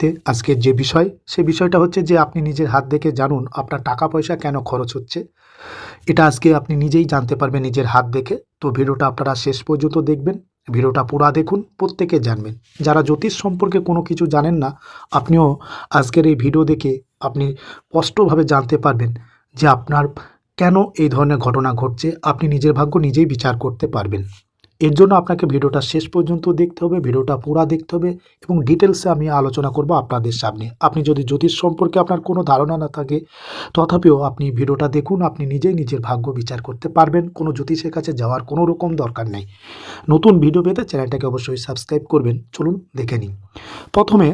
তে আজকের যে বিষয়, সে বিষয়টা হচ্ছে যে আপনি নিজের হাত দেখে জানুন আপনার টাকা পয়সা কেন খরচ হচ্ছে। এটা আজকে আপনি নিজেই জানতে পারবেন নিজের হাত দেখে। তো ভিডিওটা আপনারা শেষ পর্যন্ত দেখবেন, ভিডিওটা পুরা দেখুন, প্রত্যেকে জানবেন। যারা জ্যোতিষ সম্পর্কে কোনো কিছু জানেন না, আপনিও আজকের এই ভিডিও দেখে আপনি স্পষ্টভাবে জানতে পারবেন যে আপনার কেন এই ধরনের ঘটনা ঘটছে। আপনি নিজের ভাগ্য নিজেই বিচার করতে পারবেন। এর জন্য আপনাকে ভিডিওটা শেষ পর্যন্ত দেখতে হবে, ভিডিওটা পুরা দেখতে হবে এবং ডিটেলসে আমি আলোচনা করব আপনাদের সামনে। আপনি যদি জ্যোতিষ সম্পর্কে আপনার কোনো ধারণা না থাকে, তথাপিও আপনি ভিডিওটা দেখুন, আপনি নিজেই নিজের ভাগ্য বিচার করতে পারবেন। কোনো জ্যোতিষের কাছে যাওয়ার কোনো রকম দরকার নেই। নতুন ভিডিও পেতে চ্যানেলটাকে অবশ্যই সাবস্ক্রাইব করবেন। চলুন দেখে নিন প্রথমে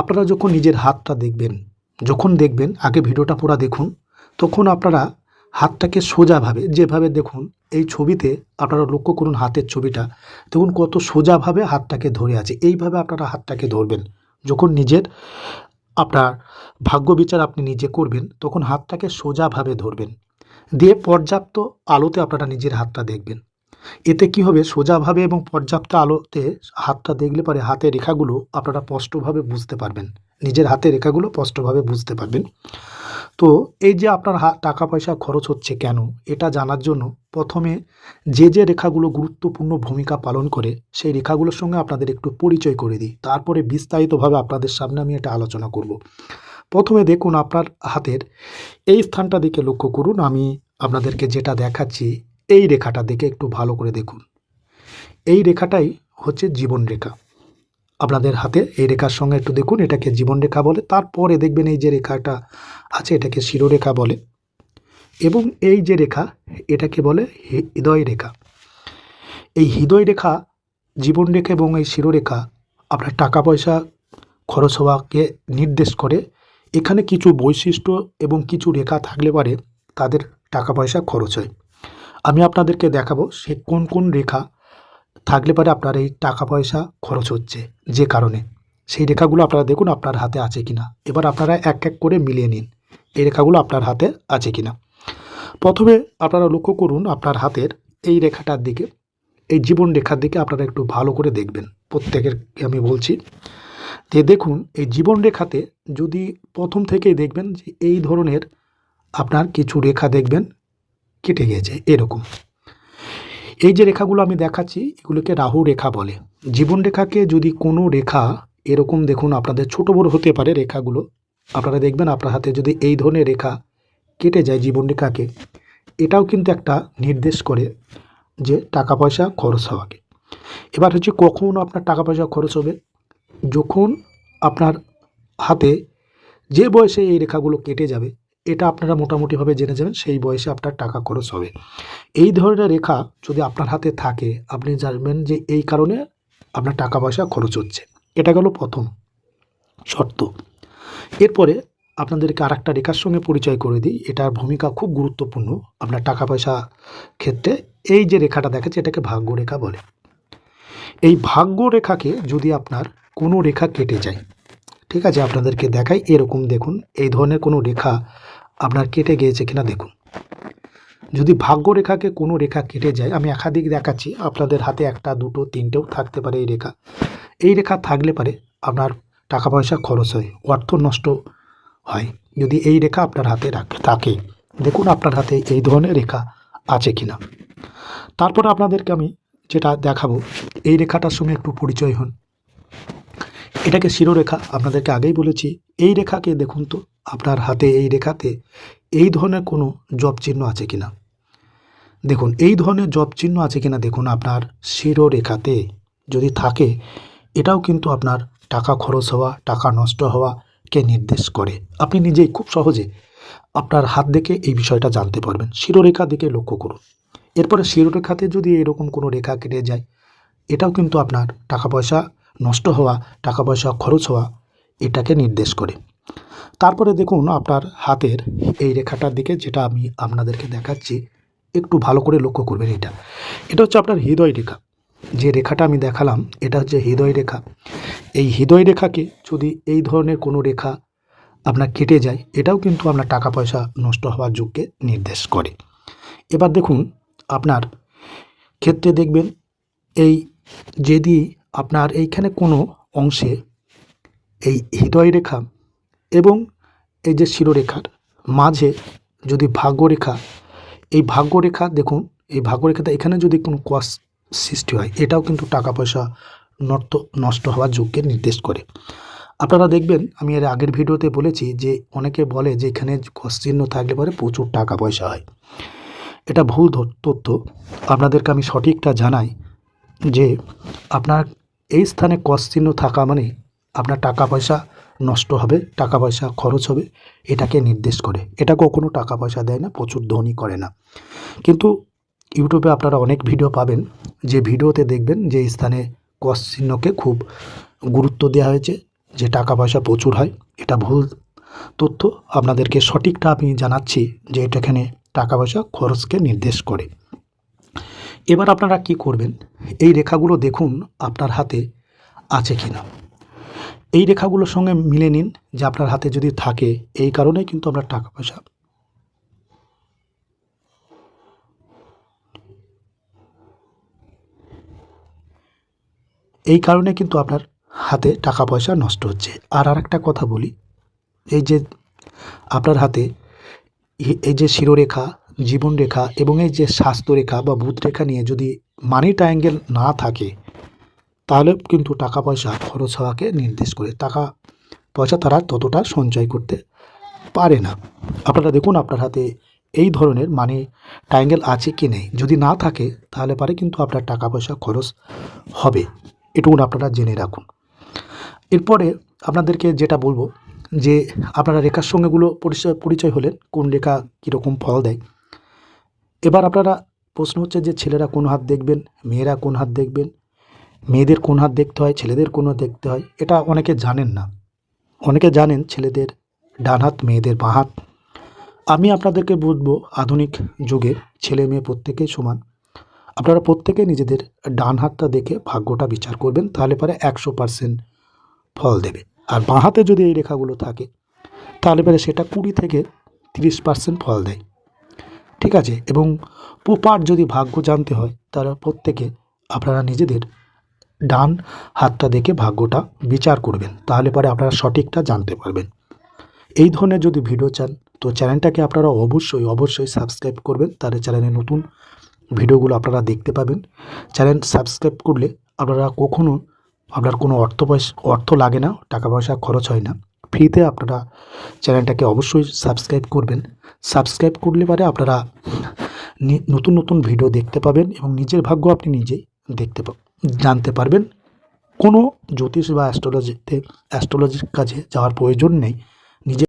আপনারা যখন নিজের হাতটা দেখবেন, যখন দেখবেন, আগে ভিডিওটা পুরো দেখুন, তখন আপনারা হাতটাকে সোজাভাবে, যেভাবে দেখুন, এই ছবিতে আপনারা লক্ষ্য করুন হাতের ছবিটা, দেখুন কত সোজাভাবে হাতটাকে ধরে আছে। এইভাবে আপনারা হাতটাকে ধরবেন। যখন নিজের আপনার ভাগ্য বিচার আপনি নিজে করবেন, তখন হাতটাকে সোজাভাবে ধরবেন। দিয়ে পর্যাপ্ত আলোতে আপনারা নিজের হাতটা দেখবেন। এতে কি হবে? সোজাভাবে এবং পর্যাপ্ত আলোতে হাতটা দেখলে পরে হাতের রেখাগুলো আপনারা স্পষ্টভাবে বুঝতে পারবেন। নিজের হাতের রেখাগুলো স্পষ্টভাবে বুঝতে পারবেন। তো এই যে আপনার টাকা পয়সা খরচ হচ্ছে কেন? এটা জানার জন্য প্রথমে যে যে রেখাগুলো গুরুত্বপূর্ণ ভূমিকা পালন করে, সেই রেখাগুলোর সঙ্গে আপনাদের একটু পরিচয় করে দিই। তারপরে বিস্তারিতভাবে আপনাদের সামনে আমি এটা আলোচনা করব। প্রথমে দেখুন আপনার হাতের এই স্থানটা দিকে লক্ষ্য করুন। আমি আপনাদেরকে যেটা দেখাচ্ছি, এই রেখাটা দেখে একটু ভালো করে দেখুন। এই রেখাটাই হচ্ছে জীবন রেখা। আপনাদের হাতে এই রেখার সঙ্গে একটু দেখুন, এটাকে জীবন রেখা বলে। তারপরে দেখবেন এই যে রেখাটা আছে, এটাকে শিরোরেখা বলে। এবং এই যে রেখা, এটাকে বলে হৃদয় রেখা। এই হৃদয় রেখা, জীবন রেখা এবং এই শিরোরেখা আপনার টাকা পয়সা খরচ হওয়াকে নির্দেশ করে। এখানে কিছু বৈশিষ্ট্য এবং কিছু রেখা থাকলে পারে তাদের টাকা পয়সা খরচ হয়। আমি আপনাদেরকে দেখাবো সে কোন কোন রেখা থাকলে পারে আপনার এই টাকা পয়সা খরচ হচ্ছে যে কারণে। সেই রেখাগুলো আপনারা দেখুন আপনার হাতে আছে কিনা। এবার আপনারা এক এক করে মিলিয়ে নিন, এই রেখাগুলো আপনার হাতে আছে কিনা। প্রথমে আপনারা লক্ষ্য করুন আপনার হাতের এই রেখাটার দিকে, এই জীবন রেখার দিকে আপনারা একটু ভালো করে দেখবেন। প্রত্যেকের আমি বলছি যে দেখুন, এই জীবন রেখাতে যদি প্রথম থেকেই দেখবেন যে এই ধরনের আপনার কিছু রেখা দেখবেন, কেটে গিয়েছে এরকম। এই যে রেখাগুলো আমি দেখাচ্ছি, এগুলোকে রাহু রেখা বলে। জীবন রেখাকে যদি কোনো রেখা, এরকম দেখুন আপনাদের ছোট বড় হতে পারে রেখাগুলো। আপনারা দেখবেন আপনার হাতে যদি এই ধরনের রেখা কেটে যায় জীবন রেখাকে, এটাও কিন্তু একটা নির্দেশ করে যে টাকা পয়সা খরচ হওয়াকে। এবার হচ্ছে কখন আপনার টাকা পয়সা খরচ হবে? যখন আপনার হাতে যে বয়সে এই রেখাগুলো কেটে যাবে এটা আপনারা মোটামুটিভাবে জেনে যাবেন, সেই বয়সে আপনার টাকা খরচ হবে। এই ধরনের রেখা যদি আপনার হাতে থাকে, আপনি জানবেন যে এই কারণে আপনার টাকা পয়সা খরচ হচ্ছে। এটা গেল প্রথম শর্ত। এরপরে আপনাদেরকে আর একটা রেখার সঙ্গে পরিচয় করে দিই। এটার ভূমিকা খুব গুরুত্বপূর্ণ আপনার টাকা পয়সা ক্ষেত্রে। এই যে রেখাটা দেখাচ্ছে, এটাকে ভাগ্য রেখা বলে। এই ভাগ্য রেখাকে যদি আপনার কোনো রেখা কেটে যায়, ঠিক আছে, আপনাদেরকে দেখাই, এরকম দেখুন, এই ধরনের কোনো রেখা আপনার কেটে গিয়েছে কিনা দেখুন। যদি ভাগ্য রেখাকে কোনো রেখা কেটে যায়, আমি একাধিক দেখাচ্ছি। আপনাদের হাতে একটা, দুটো, তিনটেও থাকতে পারে এই রেখা। এই রেখা থাকলে পারে আপনার টাকা পয়সা খরচ হয়, অর্থ নষ্ট হয়, যদি এই রেখা আপনার হাতে রাখে, থাকে। দেখুন আপনার হাতে এই ধরনের রেখা আছে কিনা। তারপরে আপনাদেরকে আমি যেটা দেখাবো, এই রেখাটার সঙ্গে একটু পরিচয় হন। এটাকে শিরোরেখা, আপনাদেরকে আগেই বলেছি। এই রেখাকে দেখুন তো আপনার হাতে এই রেখাতে এই ধরনের কোনো জব চিহ্ন আছে কি না দেখুন, এই ধরনের জব চিহ্ন আছে কি না দেখুন আপনার শিরোরেখাতে যদি থাকে, এটাও কিন্তু আপনার টাকা খরচ হওয়া, টাকা নষ্ট হওয়াকে নির্দেশ করে। আপনি নিজেই খুব সহজে আপনার হাত দেখে এই বিষয়টা জানতে পারবেন। শিরোরেখা দিকে লক্ষ্য করুন। এরপরে শিরোরেখাতে যদি এরকম কোনো রেখা কেটে যায়, এটাও কিন্তু আপনার টাকা পয়সা নষ্ট হওয়া, টাকা পয়সা খরচ হওয়া, এটাকে নির্দেশ করে। তারপরে দেখুন আপনার হাতের এই রেখাটার দিকে, যেটা আমি আপনাদেরকে দেখাচ্ছি, একটু ভালো করে লক্ষ্য করবেন এটা। এটা হচ্ছে আপনার হৃদয় রেখা। যে রেখাটা আমি দেখালাম, এটা হচ্ছে হৃদয় রেখা। এই হৃদয় রেখাকে যদি এই ধরনের কোনো রেখা আপনার কেটে যায়, এটাও কিন্তু আপনার টাকা পয়সা নষ্ট হওয়ার যুগকে নির্দেশ করে। এবার দেখুন, আপনার ক্ষেত্রে দেখবেন, এই যদি আপনার এইখানে কোনো অংশে এই হৃদয় রেখা এবং এই যে শিরোরেখার মাঝে যদি ভাগ্যরেখা, এই ভাগ্যরেখা দেখুন, এই ভাগ্যরেখাতে এখানে যদি কোনো কস সৃষ্টি হয়, এটাও কিন্তু টাকা পয়সা নষ্ট নষ্ট হওয়ার যোগকে নির্দেশ করে। আপনারা দেখবেন, আমি এর আগের ভিডিওতে বলেছি যে অনেকে বলে যে এখানে চিহ্ন থাকলে পরে প্রচুর টাকা পয়সা হয়। এটা ভুল তথ্য। আপনাদেরকে আমি সঠিকটা জানাই যে আপনার এই স্থানে চিহ্ন থাকা মানে আপনার টাকা পয়সা নষ্ট হবে, টাকা পয়সা খরচ হবে, এটাকে নির্দেশ করে। এটা কখনো টাকা পয়সা দেয় না, প্রচুর ধনী করে না। কিন্তু ইউটিউবে আপনারা অনেক ভিডিও পাবেন, যে ভিডিওতে দেখবেন যে স্থানে কস চিহ্নকে খুব গুরুত্ব দেওয়া হয়েছে, যে টাকা পয়সা প্রচুর হয়, এটা ভুল তথ্য। আপনাদেরকে সঠিকটা আমি জানাচ্ছি যে এটা এখানে টাকা পয়সা খরচকে নির্দেশ করে। এবার আপনারা কি করবেন? এই রেখাগুলো দেখুন আপনার হাতে আছে কিনা। এই রেখাগুলোর সঙ্গে মিলে নিন যে আপনার হাতে যদি থাকে, এই কারণেই কিন্তু আমরা টাকা পয়সা এই কারণে কিন্তু আপনার হাতে টাকা পয়সা নষ্ট হচ্ছে। আর আরেকটা কথা বলি, এই যে আপনার হাতে এই- এই যে শিরোরেখা, জীবনরেখা এবং এই যে স্বাস্থ্যরেখা বা বুধ রেখা নিয়ে যদি মানি ট্রায়াঙ্গেল না থাকে তাহলে কিন্তু টাকা পয়সা খরচ হওয়াকে নির্দেশ করে। টাকা পয়সা তারা ততটা সঞ্চয় করতে পারে না। আপনারা দেখুন আপনার হাতে এই ধরনের মানে ট্রায়াঙ্গেল আছে কি নেই। যদি না থাকে, তাহলে পারে কিন্তু আপনার টাকা পয়সা খরচ হবে। এটুকুন আপনারা জেনে রাখুন। এরপরে আপনাদেরকে যেটা বলব, যে আপনারা রেখার সঙ্গেগুলো পরিচয় পরিচয় হলেন, কোন রেখা কীরকম ফল দেয়। এবার আপনারা প্রশ্ন হচ্ছে যে ছেলেরা কোন হাত দেখবেন, মেয়েরা কোন হাত দেখবেন? মেয়েদের কোন হাত দেখতে হয়, ছেলেদের কোন হাত দেখতে হয়, এটা অনেকে জানেন না। অনেকে জানেন ছেলেদের ডান হাত, মেয়েদের বাঁ হাত। আমি আপনাদেরকে বলব আধুনিক যুগে ছেলে মেয়ে প্রত্যেকেই সমান। আপনারা প্রত্যেকে নিজেদের ডান হাতটা দেখে ভাগ্যটা বিচার করবেন, তাহলে পরে একশো পার্সেন্ট ফল দেবে। আর বাঁ হাতে যদি এই রেখাগুলো থাকে, তাহলে পরে সেটা কুড়ি থেকে তিরিশ পার্সেন্ট ফল দেয়। ঠিক আছে? এবং প্রপার যদি ভাগ্য জানতে হয়, তাহলে প্রত্যেকে আপনারা নিজেদের ডান হাতটা দেখে ভাগ্যটা বিচার করবেন, তাহলে পরে আপনারা সঠিকটা জানতে পারবেন। এই ধরনের যদি ভিডিও চান, তো চ্যানেলটাকে আপনারা অবশ্যই অবশ্যই সাবস্ক্রাইব করবেন, তাহলে চ্যানেলে নতুন ভিডিওগুলো আপনারা দেখতে পাবেন। চ্যানেল সাবস্ক্রাইব করলে আপনারা কখনো, আপনার কোনো অর্থ পয়সা, অর্থ লাগে না, টাকা পয়সা খরচ হয় না। ফ্রিতে আপনারা চ্যানেলটাকে অবশ্যই সাবস্ক্রাইব করবেন। সাবস্ক্রাইব করলে পরে আপনারা নতুন নতুন ভিডিও দেখতে পাবেন এবং নিজের ভাগ্য আপনি নিজেই দেখতে পা- জানতে পারবেন। কোনো জ্যোতিষ বা অ্যাস্ট্রোলজিতে অ্যাস্ট্রোলজির কাছে যাওয়ার প্রয়োজন নেই।